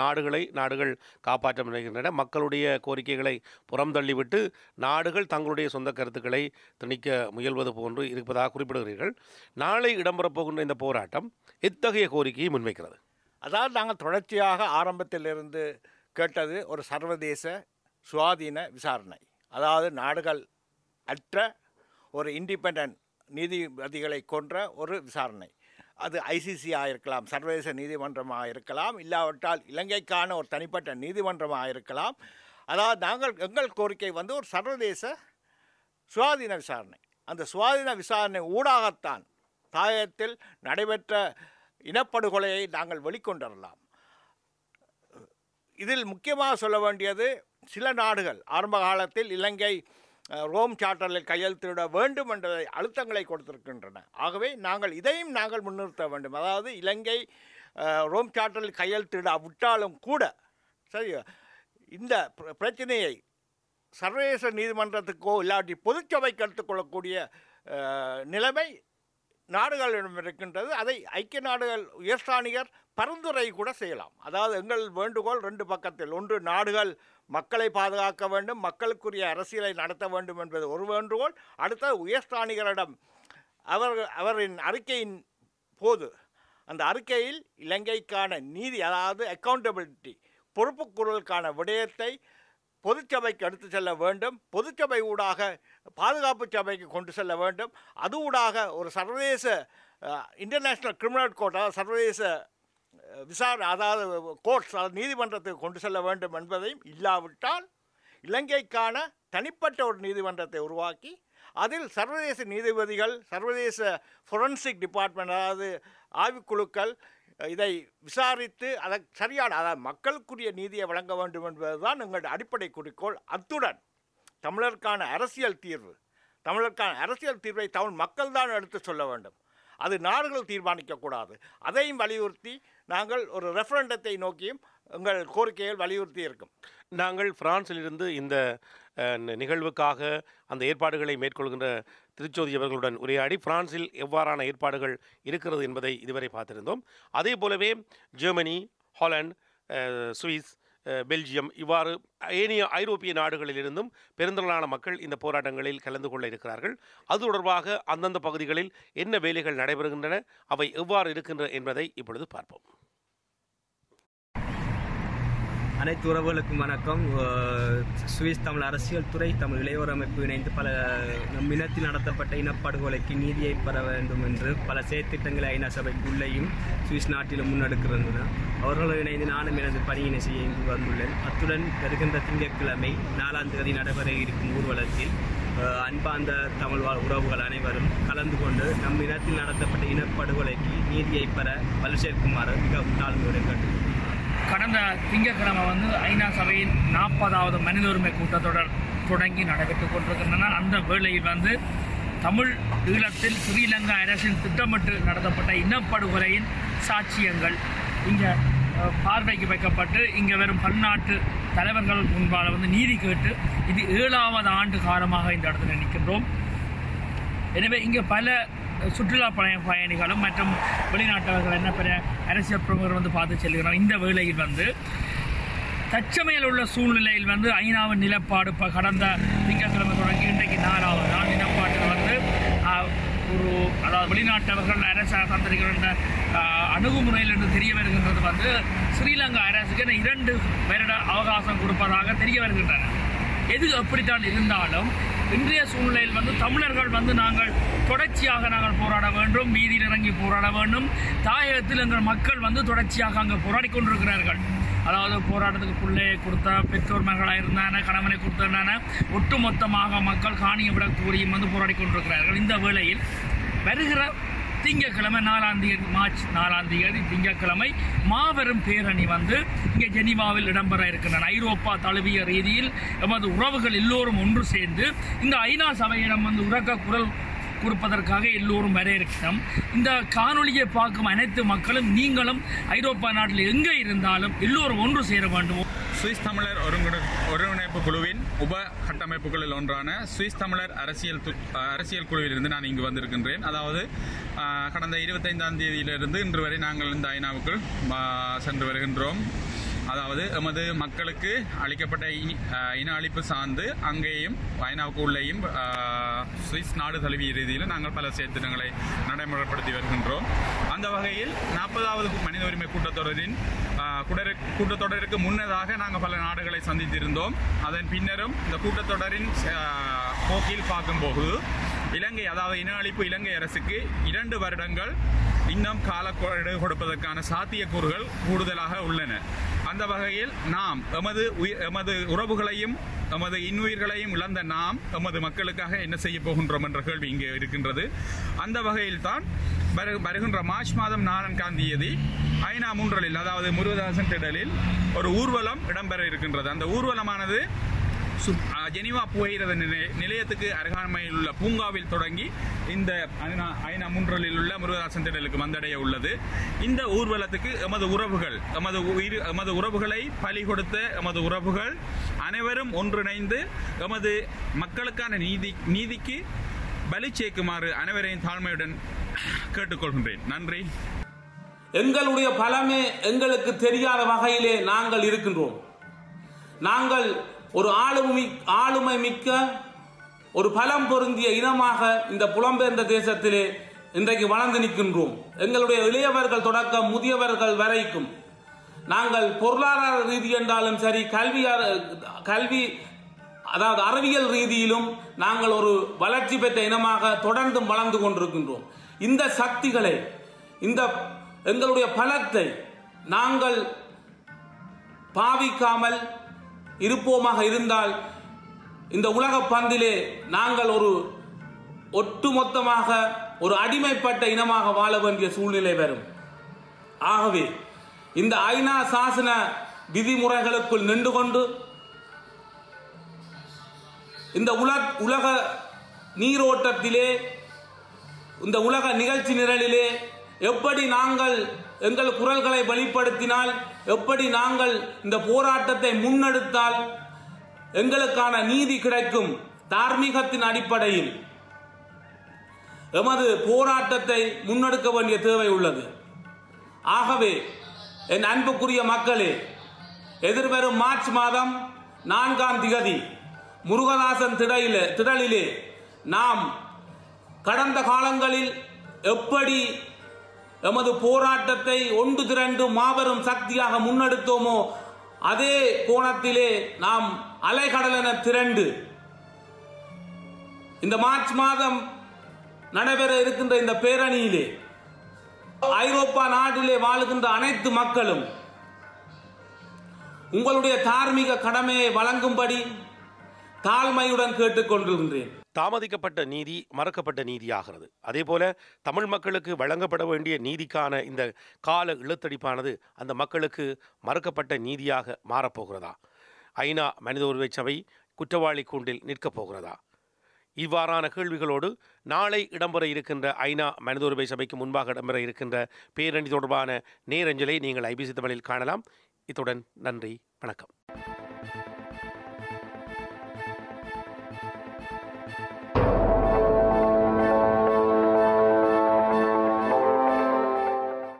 நாடுகளை நாடுகள் காப்பாற்ற முனைகின்றன மக்களுடைய கோரிக்கைகளை புறம் தள்ளிவிட்டு நாடுகள் தங்களுடைய சொந்த கருத்துக்களை திணிக்க முயல்வது போன்று இருப்பதாக குறிப்பிடுகிறீர்கள். நாளை இடம்பெறப் போகின்ற இந்த போராட்டம் இத்தகைய கோரிக்கையை முன்வைக்கிறது? அதாவது நாங்கள் தொடர்ச்சியாக ஆரம்பத்திலிருந்து கேட்டது ஒரு சர்வதேச சுவாதீன விசாரணை. அதாவது நாடுகள் அற்ற ஒரு இண்டிபெண்ட் நீதிபதிகளை கொன்ற ஒரு விசாரணை. அது ஐசிசியாக இருக்கலாம் சர்வதேச நீதிமன்றமாக இருக்கலாம் இல்லாவிட்டால் இலங்கைக்கான ஒரு தனிப்பட்ட நீதிமன்றமாக இருக்கலாம் அதாவது நாங்கள் எங்கள் கோரிக்கை வந்து ஒரு சர்வதேச சுவாதீன விசாரணை. அந்த சுவாதீன விசாரணை ஊடாகத்தான் தாயத்தில் நடைபெற்ற இனப்படுகொலையை நாங்கள் வெளிக்கொண்டரலாம். இதில் முக்கியமாக சொல்ல வேண்டியது சில நாடுகள் ஆரம்ப காலத்தில் இலங்கை ரோம் சார்ட்டரில் கையெழுத்திட வேண்டும் என்ற அழுத்தங்களை கொடுத்திருக்கின்றன. ஆகவே நாங்கள் இதையும் நாங்கள் முன்னிறுத்த வேண்டும். அதாவது இலங்கை ரோம் சார்ட்டரில் கையெழுத்திட விட்டாலும் கூட சரி இந்த பிர- பிரச்சனையை சர்வதேச நீதிமன்றத்துக்கோ இல்லாட்டி பொதுச்சபைக்கு எடுத்துக்கொள்ளக்கூடிய நிலைமை நாடுகளிடம் இருக்கின்றது. அதை ஐக்கிய நாடுகள் உயர்ஸ்தானிகர் பரிந்துரை கூட செய்யலாம். அதாவது எங்கள் வேண்டுகோள் ரெண்டு பக்கத்தில். ஒன்று நாடுகள் மக்களை பாதுகாக்க வேண்டும். மக்களுக்குரிய அரசியலை நடத்த வேண்டும் என்பது ஒரு வேண்டுகோள். அடுத்த உயர்ஸ்தானிகரிடம் அவர் அவரின் அறிக்கையின் போது அந்த அறிக்கையில் இலங்கைக்கான நீதி அதாவது அக்கௌண்டபிலிட்டி பொறுப்புக்குறலுக்கான விடயத்தை பொதுச்சபைக்கு எடுத்து செல்ல வேண்டும். பொதுச்சபை ஊடாக பாதுகாப்பு சபைக்கு கொண்டு செல்ல வேண்டும். அது ஊடாக ஒரு சர்வதேச இன்டர்நேஷ்னல் கிரிமினல் கோர்ட் அதாவது சர்வதேச விசாரணை அதாவது கோர்ட்ஸ் அதாவது நீதிமன்றத்துக்கு கொண்டு செல்ல வேண்டும் என்பதையும் இல்லாவிட்டால் இலங்கைக்கான தனிப்பட்ட ஒரு நீதிமன்றத்தை உருவாக்கி அதில் சர்வதேச நீதிபதிகள் சர்வதேச ஃபொரன்சிக் டிபார்ட்மெண்ட் அதாவது ஆய்வுக்குழுக்கள் இதை விசாரித்து அதை சரியான அதாவது மக்களுக்குரிய நீதியை வழங்க வேண்டும் என்பதுதான் எங்களுடைய அடிப்படை குறிக்கோள். அத்துடன் தமிழருக்கான அரசியல் தீர்வு தமிழருக்கான அரசியல் தீர்வை தமிழ் மக்கள் தான் எடுத்து சொல்ல வேண்டும். அது நாடுகள் தீர்மானிக்கக்கூடாது அதையும் வலியுறுத்தி நாங்கள் ஒரு ரெஃபரண்டத்தை நோக்கியும் எங்கள் கோரிக்கைகள் வலியுறுத்தி இருக்கும். நாங்கள் பிரான்சிலிருந்து இந்த நிகழ்வுக்காக அந்த ஏற்பாடுகளை மேற்கொள்கின்ற திருச்சோதி அவர்களுடன் உரையாடி பிரான்சில் எவ்வாறான ஏற்பாடுகள் இருக்கிறது என்பதை இதுவரை பார்த்திருந்தோம். அதே போலவே ஜெர்மனி ஹாலண்ட் சுவிஸ் பெல்ஜியம் இவ்வாறு ஏனைய ஐரோப்பிய நாடுகளிலிருந்தும் பெருந்திரளான மக்கள் இந்த போராட்டங்களில் கலந்து கொள்ள இருக்கிறார்கள். அது தொடர்பாக அந்தந்த பகுதிகளில் என்ன வேலைகள் நடைபெறுகின்றன அவை எவ்வாறு இருக்கின்றன என்பதை இப்பொழுது பார்ப்போம். அனைத்து உறவுகளுக்கும் வணக்கம். சுவிஸ் தமிழ் அரசியல் துறை தமிழ் இளையோர் அமைப்பு இணைந்து பல நம் இனத்தில் நடத்தப்பட்ட இனப்படுகொலைக்கு நீதியை பெற வேண்டும் என்று பல செயற்திட்டங்களை ஐநா சபைக்குள்ளேயும் சுவிஸ் நாட்டிலும் முன்னெடுக்கின்றன. அவர்களும் இணைந்து நானும் எனது பணியினை செய்ய இங்கு வந்துள்ளேன். அத்துடன் வருகின்ற திங்கட்கிழமை நாலாம் தேதி நடைபெற இருக்கும் ஊர்வலத்தில் அன்பார்ந்த தமிழ் வாழ் உறவுகள் அனைவரும் கலந்து கொண்டு நம் இனத்தில் நடத்தப்பட்ட இனப்படுகொலைக்கு நீதியை பெற வலு சேர்க்குமாறு மிகவும் தாழ்மையுடன் கேட்டுக்கொள்கிறேன் கடந்த திங்கட்கிழமை வந்து ஐநா சபையின் நாற்பதாவது மனித உரிமை கூட்டத்தொடர் தொடங்கி நடைபெற்றுக் கொண்டிருக்கின்றன. அந்த வேளையில் வந்து தமிழ் ஈழத்தில் ஸ்ரீலங்கா அரசின் திட்டமிட்டு நடத்தப்பட்ட இனப்படுகொலையின் சாட்சியங்கள் இங்கே பார்வைக்கு வைக்கப்பட்டு இங்கே வரும் பன்னாட்டு தலைவர்கள் முன்பால் வந்து நீதி கேட்டு இது ஏழாவது ஆண்டு காலமாக இந்த இடத்துல நிற்கின்றோம். எனவே இங்கே பல சுற்றுலா பய பயணிகளும் மற்றும் வெளிநாட்டவர்கள் என்ன பெரிய அரசியல் பிரமுகர் வந்து பார்த்து செல்கிறார் இந்த வேளையில் வந்து தச்சமையில் உள்ள சூழ்நிலையில் வந்து ஐநாவின் நிலப்பாடு இப்போ கடந்த திங்கட்கிழமை தொடங்கி இன்றைக்கு நாலாவது நாள் நிலப்பாட்டில் வந்து ஒரு அதாவது வெளிநாட்டவர்கள் அரசு தந்திருக்கின்ற அணுகுமுறையில் என்று தெரிய வருகின்றது வந்து ஸ்ரீலங்கா அரசுக்கு இரண்டு வருட அவகாசம் கொடுப்பதாக தெரிய வருகின்றன. எது அப்படித்தான் இருந்தாலும் இன்றைய சூழ்நிலையில் வந்து தமிழர்கள் வந்து நாங்கள் தொடர்ச்சியாக நாங்கள் போராட வேண்டும் வீதியில் இறங்கி போராட வேண்டும். தாயகத்தில் எங்கள் மக்கள் வந்து தொடர்ச்சியாக அங்கே போராடி கொண்டிருக்கிறார்கள். அதாவது போராட்டத்துக்கு பிள்ளையை கொடுத்த பெற்றோர் மகளாக இருந்தான கணவனை கொடுத்தான ஒட்டுமொத்தமாக மக்கள் காணியை விட கூறியும் வந்து போராடி கொண்டிருக்கிறார்கள். இந்த வேளையில் வருகிற திங்கட்கிழமை நாலாம் தேதி மார்ச் நாலாம் தேதி திங்கக்கிழமை மாபெரும் பேரணி வந்து இங்கே ஜெனிவாவில் இடம்பெற இருக்கின்றன. ஐரோப்பா தழுவிய ரீதியில் எமது உறவுகள் எல்லோரும் ஒன்று சேர்ந்து இந்த ஐநா சபையிடம் வந்து உறக்க குரல் கொடுப்பதற்காக எல்லோரும் வர இருக்கிறோம் இந்த காணொலியை பார்க்கும் அனைத்து மக்களும் நீங்களும் ஐரோப்பா நாட்டில் எங்கே இருந்தாலும் எல்லோரும் ஒன்று சேர வேண்டும். சுவிஸ் தமிழர் ஒருங்கிணை ஒருங்கிணைப்பு குழுவின் உப கட்டமைப்புகளில் ஒன்றான சுவிஸ் தமிழர் அரசியல் து- அரசியல் குழுவிலிருந்து நான் இங்கு வந்திருக்கின்றேன். அதாவது கடந்த இருபத்தைந்தாம் தேதியிலிருந்து இன்று வரை நாங்கள் இந்த ஐநாவுக்குள் சென்று வருகின்றோம். அதாவது எமது மக்களுக்கு அளிக்கப்பட்ட இனி- இன அழிப்பு சார்ந்து அங்கேயும் ஐநாவுக்கு உள்ளேயும் சுவிஸ் நாடு தழுவிய ரீதியில் நாங்கள் பல செயற்திட்டங்களை நடைமுறைப்படுத்தி வருகின்றோம். அந்த வகையில் நாற்பதாவது மனித உரிமை கூட்டத்தொடரின் அஹ், குடரு- கூட்டத்தொடருக்கு முன்னதாக நாங்கள் பல நாடுகளை சந்தித்திருந்தோம். அதன் பின்னரும் இந்த கூட்டத்தொடரின் போக்கில் பார்க்கும்போது இலங்கை அதாவது இன அழிப்பு இலங்கை அரசுக்கு இரண்டு வருடங்கள் இன்னும் காலக்கொடு கொடுப்பதற்கான சாத்தியக்கூறுகள் கூடுதலாக உள்ளன. அந்த வகையில் நாம் எமது உயிர் எமது உறவுகளையும் எமது இன்னுயிர்களையும் இழந்த நாம் எமது மக்களுக்காக என்ன செய்ய போகின்றோம் என்ற கேள்வி இங்கே இருக்கின்றது. அந்த வகையில் தான் வருகின்ற மார்ச் மாதம் நான்காம் தேதி ஐநா மூன்றலில் அதாவது முருகதாசன் திடலில் ஒரு ஊர்வலம் இடம்பெற இருக்கின்றது. அந்த ஊர்வலமானது ஜெனிவா புகையிரத நிலையத்துக்கு அருகாமையில் உள்ள பூங்காவில் தொடங்கி இந்த ஐநா ஐநா முன்றலில் உள்ள முருகதாசன் திடலுக்கு வந்தடைய உள்ளது. இந்த ஊர்வலத்துக்கு எமது உறவுகள் எமது உயிர் எமது உறவுகளை பலி கொடுத்த எமது உறவுகள் அனைவரும் ஒன்றிணைந்து எமது மக்களுக்கான நீதி நீதிக்கு பலி சேர்க்குமாறு அனைவரையும் தாழ்மையுடன் கேட்டுக்கொள்கின்றேன். நன்றி. எங்களுடைய பலமே எங்களுக்கு தெரியாத வகையிலே நாங்கள் இருக்கின்றோம். நாங்கள் ஒரு ஆளுமை ஆளுமை மிக்க ஒரு பலம் பொருந்திய இனமாக இந்த புலம்பெயர்ந்த தேசத்திலே இன்றைக்கு வளர்ந்து நிற்கின்றோம். எங்களுடைய இளையவர்கள் தொடக்கம் முதியவர்கள் வரைக்கும். நாங்கள் பொருளாதார ரீதி என்றாலும் சரி கல்வி கல்வி அதாவது அறிவியல் ரீதியிலும் நாங்கள் ஒரு வளர்ச்சி பெற்ற இனமாக தொடர்ந்தும் வளர்ந்து கொண்டிருக்கின்றோம். இந்த சக்திகளை இந்த எங்களுடைய பலத்தை நாங்கள் பாவிக்காமல் இருப்போமாக இருந்தால் இந்த உலக பந்திலே நாங்கள் ஒரு ஒட்டுமொத்தமாக ஒரு அடிமைப்பட்ட இனமாக வாழ வேண்டிய சூழ்நிலை வரும். ஆகவே இந்த ஐநா சாசன விதிமுறைகளுக்குள் நின்று கொண்டு இந்த உல உலக நீரோட்டத்திலே இந்த உலக நிகழ்ச்சி நிரலிலே எப்படி நாங்கள் எங்கள் குரல்களை வெளிப்படுத்தினால் எப்படி நாங்கள் இந்த போராட்டத்தை முன்னெடுத்தால் எங்களுக்கான நீதி கிடைக்கும் தார்மீகத்தின் அடிப்படையில் எமது போராட்டத்தை முன்னெடுக்க வேண்டிய தேவை உள்ளது. ஆகவே என் அன்புக்குரிய மக்களே எதிர்வரும் மார்ச் மாதம் நான்காம் திகதி முருகதாசன் திடலிலே திடலிலே நாம் கடந்த காலங்களில் எப்படி எமது போராட்டத்தை ஒன்று திரண்டு மாபெரும் சக்தியாக முன்னெடுத்தோமோ அதே கோணத்திலே நாம் அலைகடலென திரண்டு இந்த மார்ச் மாதம் நடைபெற இருக்கின்ற இந்த பேரணியிலே ஐரோப்பா நாட்டிலே வாழுகின்ற அனைத்து மக்களும் உங்களுடைய தார்மீக கடமையை வழங்கும்படி தாழ்மையுடன் கேட்டுக்கொண்டிருக்கின்றேன். தாமதிக்கப்பட்ட நீதி மறக்கப்பட்ட நீதியாகிறது. அதே போல தமிழ் மக்களுக்கு வழங்கப்பட வேண்டிய நீதிக்கான இந்த கால இழுத்தடிப்பானது அந்த மக்களுக்கு மறக்கப்பட்ட நீதியாக மாறப்போகிறதா? ஐநா மனித உரிமை சபை குற்றவாளி கூண்டில் நிற்கப் போகிறதா? இவ்வாறான கேள்விகளோடு நாளை இடம்பெற இருக்கின்ற ஐநா மனித உரிமை சபைக்கு முன்பாக இடம்பெற இருக்கின்ற பேரணி தொடர்பான நேரஞ்சலை நீங்கள் ஐபிசி தமிழில் காணலாம். இத்துடன் நன்றி வணக்கம்.